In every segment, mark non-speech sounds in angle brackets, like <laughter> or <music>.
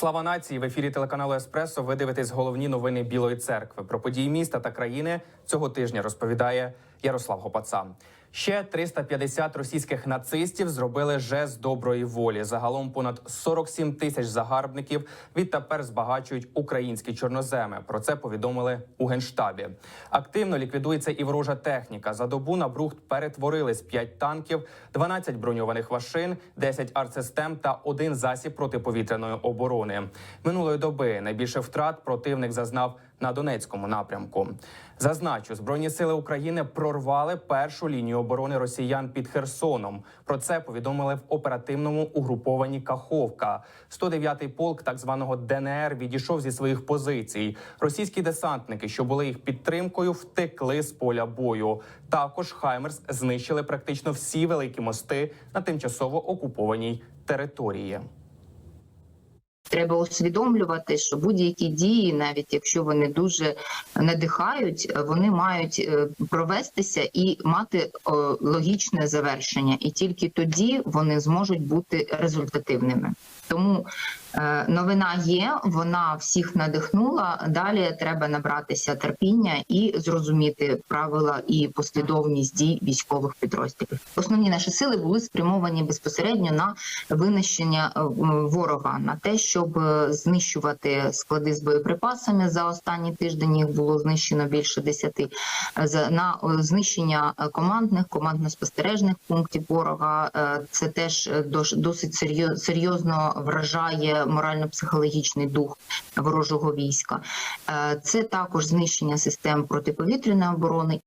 Слава нації в ефірі телеканалу Еспресо. Ви дивитесь головні новини Білої церкви. Про події міста та країни цього тижня розповідає Ярослав Гопаца. Ще 350 російських нацистів зробили жест доброї волі. Загалом понад 47 тисяч загарбників відтепер збагачують українські чорноземи. Про це повідомили у генштабі. Активно ліквідується і ворожа техніка. За добу на брухт перетворились 5 танків, 12 броньованих машин, 10 артсистем та один засіб протиповітряної оборони. Минулої доби найбільше втрат противник зазнав на Донецькому напрямку. Зазначу, збройні сили України прорвали першу лінію оборони росіян під Херсоном. Про це повідомили в оперативному угрупованні Каховка. 109-й полк так званого ДНР відійшов зі своїх позицій. Російські десантники, що були їх підтримкою, втекли з поля бою. Також Хаймерс знищили практично всі великі мости на тимчасово окупованій території. Треба усвідомлювати, що будь-які дії, навіть якщо вони дуже надихають, вони мають е, провестися і мати логічне завершення, і тільки тоді вони зможуть бути результативними. Тому е, новина є, вона всіх надихнула. Далі треба набратися терпіння і зрозуміти правила і послідовність дій військових підрозділів. Основні наші сили були спрямовані безпосередньо на винищення е, ворога, на те, щоб е, знищувати склади з боєприпасами. За останній тиждень їх було знищено більше десяти е, за на е, знищення командних командно-спостережних пунктів ворога. Це теж досить серйозно вражає морально-психологічний дух ворожого війська. Це також знищення систем протиповітряної оборони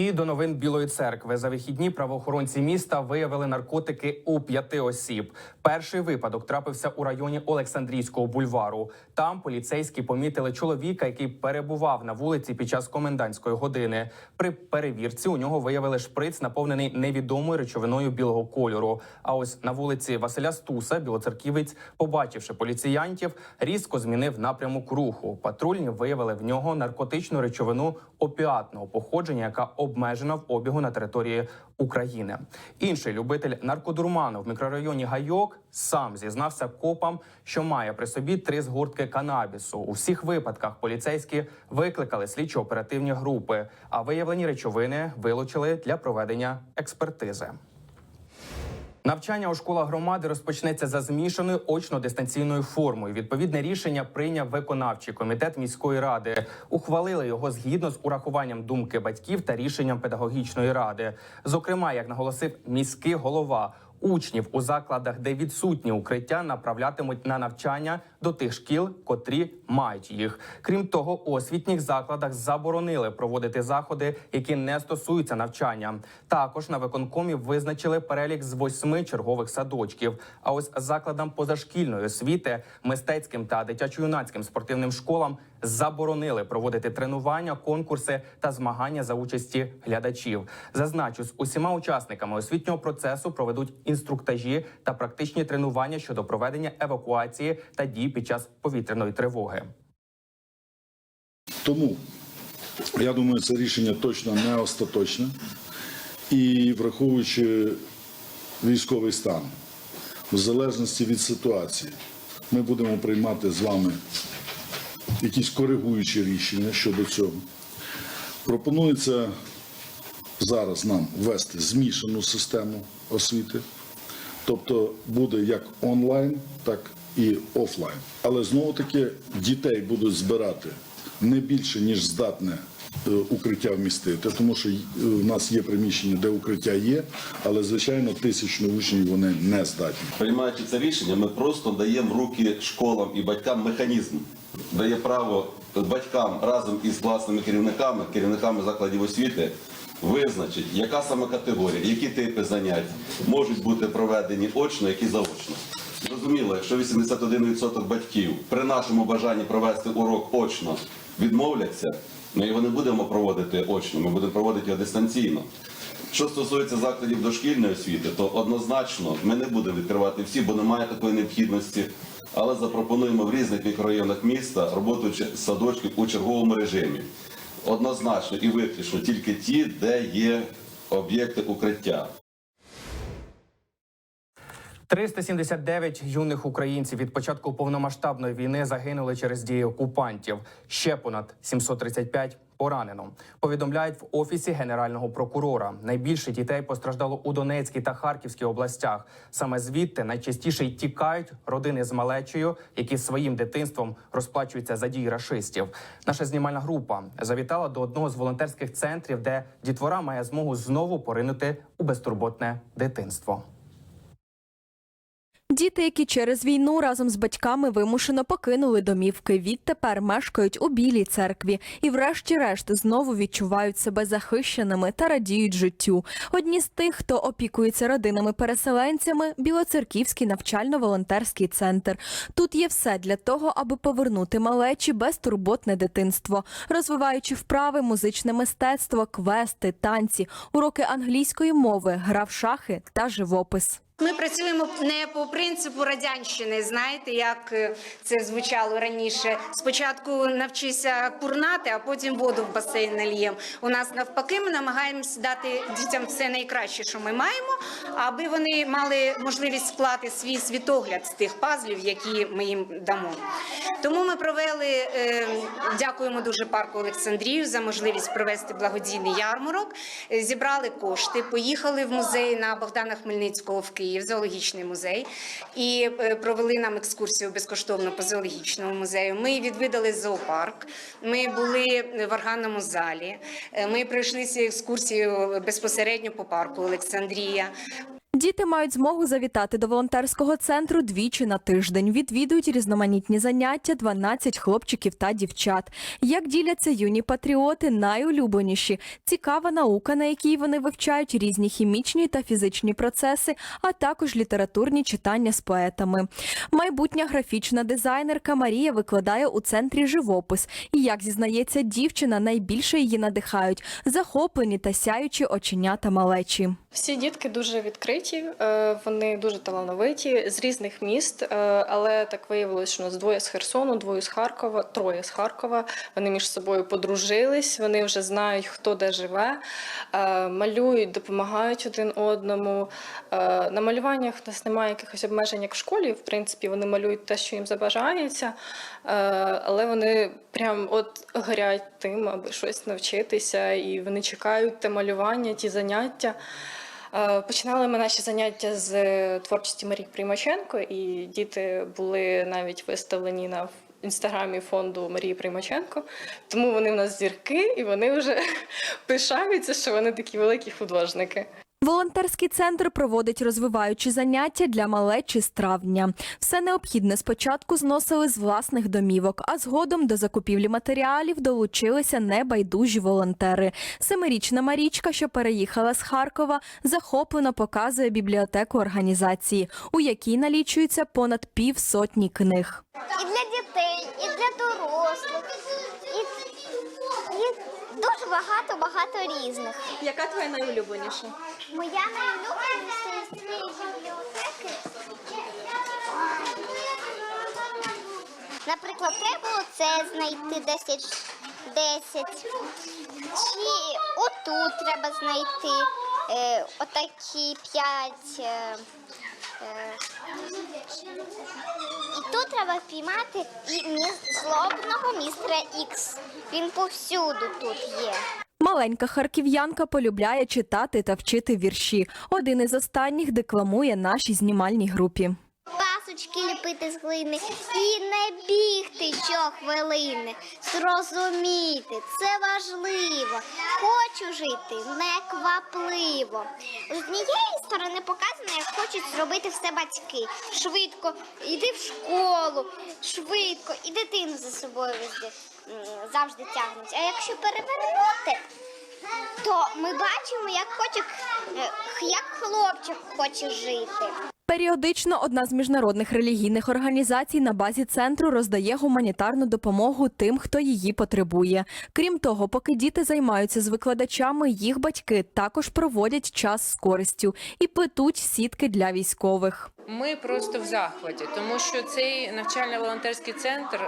І до новин Білої церкви за вихідні правоохоронці міста виявили наркотики у п'яти осіб. Перший випадок трапився у районі Олександрійського бульвару. Там поліцейські помітили чоловіка, який перебував на вулиці під час комендантської години. При перевірці у нього виявили шприц, наповнений невідомою речовиною білого кольору. А ось на вулиці Василя Стуса білоцерківець, побачивши поліціянтів, різко змінив напрямок руху. Патрульні виявили в нього наркотичну речовину опіатного походження, яка обмежена в обігу на території України. Інший любитель наркодурману в мікрорайоні Гайок сам зізнався копам, що має при собі три згортки канабісу. У всіх випадках поліцейські викликали слідчо-оперативні групи, а виявлені речовини вилучили для проведення експертизи. Навчання у школах громади розпочнеться за змішаною очно-дистанційною формою. Відповідне рішення прийняв виконавчий комітет міської ради. Ухвалили його згідно з урахуванням думки батьків та рішенням педагогічної ради. Зокрема, як наголосив міський голова. Учнів у закладах, де відсутні укриття, направлятимуть на навчання до тих шкіл, котрі мають їх. Крім того, у освітніх закладах заборонили проводити заходи, які не стосуються навчання. Також на виконкомі визначили перелік з восьми чергових садочків. А ось закладам позашкільної освіти, мистецьким та дитячо-юнацьким спортивним школам заборонили проводити тренування, конкурси та змагання за участі глядачів. Зазначу, з усіма учасниками освітнього процесу проведуть інструктажі та практичні тренування щодо проведення евакуації та дій під час повітряної тривоги. Тому я думаю, це рішення точно не остаточне. І враховуючи військовий стан, в залежності від ситуації, ми будемо приймати з вами якісь коригуючі рішення щодо цього. Пропонується зараз нам ввести змішану систему освіти. Тобто буде як онлайн, так і офлайн. Але знову таки дітей будуть збирати не більше, ніж здатне е, укриття вмістити, тому що е, в нас є приміщення, де укриття є, але звичайно тисячну учнів вони не здатні. Приймаючи це рішення, ми просто даємо в руки школам і батькам механізм, дає право батькам разом із власними керівниками, керівниками закладів освіти, визначити, яка саме категорія, які типи занять можуть бути проведені очно, які заочно. Зрозуміло, якщо 81% батьків при нашому бажанні провести урок очно відмовляться, ми його не будемо проводити очно, ми будемо проводити його дистанційно. Що стосується закладів дошкільної освіти, то однозначно ми не будемо відкривати всі, бо немає такої необхідності. Але запропонуємо в різних мікрорайонах міста роботу садочків у черговому режимі. Однозначно і виключно тільки ті, де є об'єкти укриття. 379 юних українців від початку повномасштабної війни загинули через дії окупантів. Ще понад 735 поранено. Повідомляють в офісі генерального прокурора. Найбільше дітей постраждало у Донецькій та Харківській областях. Саме звідти найчастіше й тікають родини з малечею, які своїм дитинством розплачуються за дії рашистів. Наша знімальна група завітала до одного з волонтерських центрів, де дітвора має змогу знову поринути у безтурботне дитинство. Діти, які через війну разом з батьками вимушено покинули домівки, відтепер мешкають у білій церкві і, врешті-решт, знову відчувають себе захищеними та радіють життю. Одні з тих, хто опікується родинами-переселенцями, Білоцерківський навчально-волонтерський центр. Тут є все для того, аби повернути малечі безтурботне дитинство, розвиваючи вправи, музичне мистецтво, квести, танці, уроки англійської мови, гра в шахи та живопис. Ми працюємо не по принципу радянщини. Знаєте, як е, це звучало раніше. Спочатку навчися курнати, а потім воду в басейн нальємо. У нас навпаки, ми намагаємося дати дітям все найкраще, що ми маємо, аби вони мали можливість склати свій світогляд з тих пазлів, які ми їм дамо. Тому ми провели, е, дякуємо дуже парку Олександрію за можливість провести благодійний ярмарок. Е, Зібрали кошти, поїхали в музей на Богдана Хмельницького в Київ, зоологічний музей, і е, провели нам екскурсію безкоштовно по зоологічному музею. Ми відвідали зоопарк. Ми були в органному залі. Е, Ми пройшлися екскурсію безпосередньо по парку Олександрія. Діти мають змогу завітати до волонтерського центру двічі на тиждень. Відвідують різноманітні заняття 12 хлопчиків та дівчат. Як діляться юні патріоти, найулюбленіші цікава наука, на якій вони вивчають різні хімічні та фізичні процеси, а також літературні читання з поетами. Майбутня графічна дизайнерка Марія викладає у центрі живопис. І як зізнається дівчина, найбільше її надихають захоплені та сяючі оченята малечі. Всі дітки дуже відкриті, е, вони дуже талановиті з різних міст, е, але так виявилось, що у нас двоє з Херсону, двоє з Харкова, троє з Харкова. Вони між собою подружились, вони вже знають, хто де живе, е, малюють, допомагають один одному. На малюваннях у нас немає якихось обмежень, як в школі. В принципі, вони малюють те, що їм забажається, але вони прям от горять тим, аби щось навчитися, і вони чекають те малювання, ті заняття. Е, Починали ми наші заняття з е, творчості Марії Приймаченко, і діти були навіть виставлені на інстаграмі фонду Марії Приймаченко. Тому вони в нас зірки, і вони вже <laughs> пишаються, що вони такі великі художники. Волонтерський центр проводить розвиваючі заняття для малечі з травня. Все необхідне спочатку зносили з власних домівок, а згодом до закупівлі матеріалів долучилися небайдужі волонтери. Семирічна Марічка, що переїхала з Харкова, захоплено показує бібліотеку організації, у якій налічується понад півсотні книг. і для дітей, і для дорослих, дуже багато багато різних. Яка твоя найулюбленіша? Моя найулюбленіша із цієї бібліотеки. Наприклад, треба було це знайти 10, 10. Чи отут треба знайти е, отакі п'ять. Е, е, і тут треба впіймати і міс... злобного містера Ікс. Він повсюду тут є. Маленька харків'янка полюбляє читати та вчити вірші. Один із останніх декламує нашій знімальній групі. Пасочки ліпити з глини і не бігти щохвилини. Зрозуміти, це важливо. Хочу жити неквапливо. З однієї сторони показано, як хочуть зробити все батьки. Швидко йди в школу, швидко, і дитину за собою завжди, завжди тягнуть. А якщо перевернути, то ми бачимо, як хоче, е, як хлопчик хоче жити. Періодично одна з міжнародних релігійних організацій на базі центру роздає гуманітарну допомогу тим, хто її потребує. Крім того, поки діти займаються з викладачами, їх батьки також проводять час з користю і плетуть сітки для військових. Ми просто в захваті, тому що цей навчально-волонтерський центр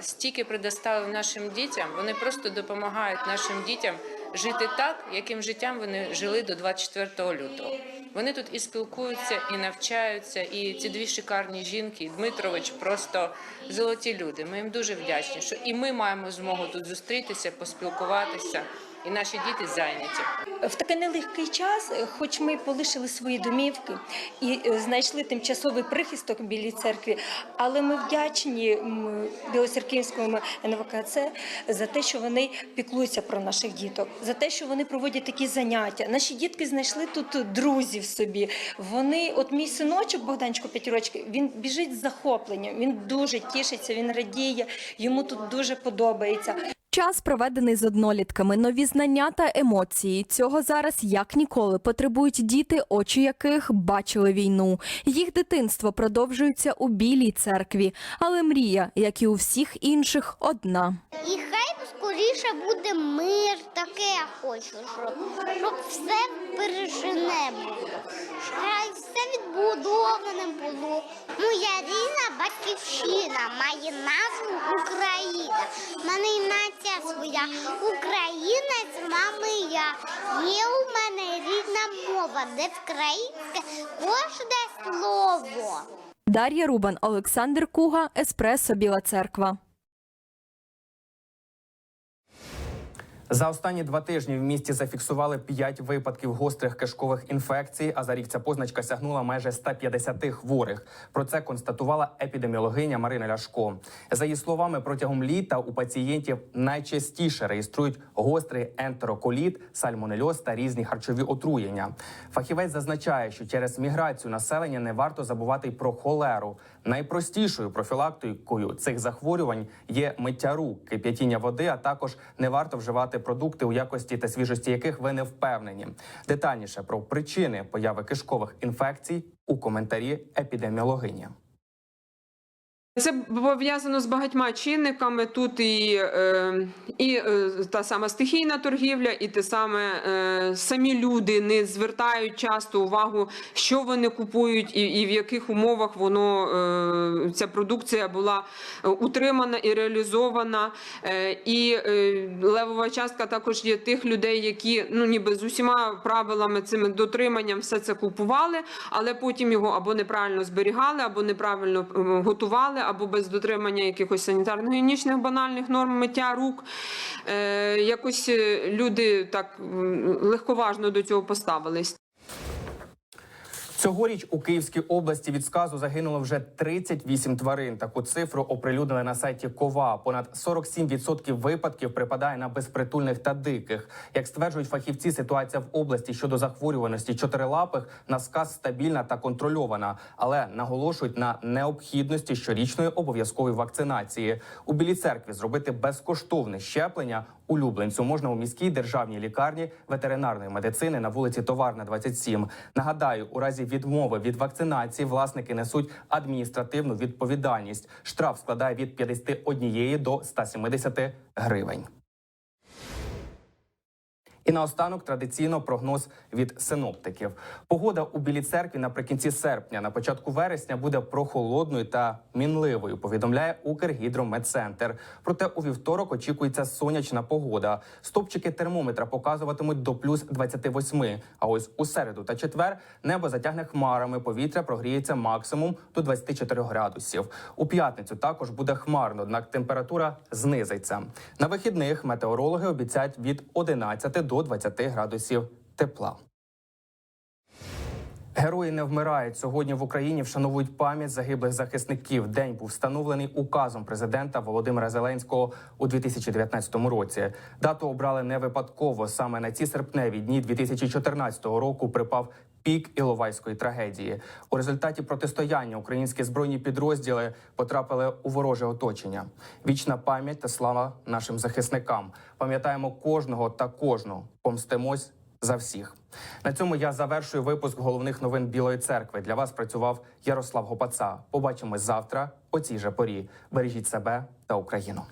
стільки предоставив нашим дітям. Вони просто допомагають нашим дітям жити так, яким життям вони жили до 24 лютого. Вони тут і спілкуються, і навчаються. І ці дві шикарні жінки, і Дмитрович, просто золоті люди. Ми їм дуже вдячні, що і ми маємо змогу тут зустрітися, поспілкуватися, і наші діти зайняті. В такий нелегкий час, хоч ми полишили свої домівки і е, знайшли тимчасовий прихисток в білій церкві, але ми вдячні м, Білоцерківському НВКЦ за те, що вони піклуються про наших діток, за те, що вони проводять такі заняття. Наші дітки знайшли тут друзів собі. Вони, от мій синочок Богданчику 5 років, він біжить з захопленням. Він дуже тішиться, він радіє, йому тут дуже подобається. Час проведений з однолітками, нові знання та емоції. Цього зараз як ніколи потребують діти, очі яких бачили війну. Їх дитинство продовжується у білій церкві, але мрія, як і у всіх інших, одна. І хай скоріше буде мир, таке я хочу, щоб, щоб все бережене було. Хай все відбудоване було. Моя рідна батьківщина має назву Україна. Мене своя. українець мами я. Є у мене рідна мова, де вкраїнське кожне слово. Дар'я Рубан, Олександр Куга, Еспресо Біла Церква. За останні два тижні в місті зафіксували 5 випадків гострих кишкових інфекцій. А за рік ця позначка сягнула майже 150 хворих. Про це констатувала епідеміологиня Марина Ляшко. За її словами, протягом літа у пацієнтів найчастіше реєструють гострий ентероколіт, сальмонельоз та різні харчові отруєння. Фахівець зазначає, що через міграцію населення не варто забувати й про холеру. Найпростішою профілактикою цих захворювань є миття рук, кип'ятіння води, а також не варто вживати продукти, у якості та свіжості яких ви не впевнені. Детальніше про причини появи кишкових інфекцій у коментарі епідеміологині. Це пов'язано з багатьма чинниками. Тут і, е, і е, та сама стихійна торгівля, і те саме е, самі люди не звертають часто увагу, що вони купують, і, і в яких умовах воно ця продукція була утримана і реалізована. І левова частка також є тих людей, які ну ніби з усіма правилами цими дотриманням все це купували, але потім його або неправильно зберігали, або неправильно готували, або без дотримання якихось санітарно-гігієнічних банальних норм миття рук. Е, якось е, люди так легковажно до цього поставились. Цьогоріч у Київській області від сказу загинуло вже 38 тварин. Таку цифру оприлюднили на сайті Кова. Понад 47% випадків припадає на безпритульних та диких. Як стверджують фахівці, ситуація в області щодо захворюваності чотирилапих на сказ стабільна та контрольована, але наголошують на необхідності щорічної обов'язкової вакцинації. У Білій церкві зробити безкоштовне щеплення улюбленцю можна у міській державній лікарні ветеринарної медицини на вулиці Товарна, 27. Нагадаю, у разі відмови від вакцинації власники несуть адміністративну відповідальність. Штраф складає від 51 до 170 гривень. І наостанок традиційно прогноз від синоптиків. Погода у Білій церкві наприкінці серпня, на початку вересня буде прохолодною та мінливою. Повідомляє Укргідрометцентр. Проте у вівторок очікується сонячна погода. Стопчики термометра показуватимуть до плюс 28. А ось у середу та четвер небо затягне хмарами. Повітря прогріється максимум до 24 градусів. У п'ятницю також буде хмарно, однак температура знизиться. На вихідних метеорологи обіцяють від 11 до 20 градусів тепла. Герої не вмирають. Сьогодні в Україні вшановують пам'ять загиблих захисників. День був встановлений указом президента Володимира Зеленського у 2019 році. Дату обрали не випадково. Саме на ці серпневі дні 2014 року припав пік Іловайської трагедії. У результаті протистояння українські збройні підрозділи потрапили у вороже оточення. Вічна пам'ять та слава нашим захисникам. Пам'ятаємо кожного та кожну. Помстимось за всіх. На цьому я завершую випуск головних новин Білої церкви. Для вас працював Ярослав Гопаца. Побачимось завтра о цій же порі. Бережіть себе та Україну.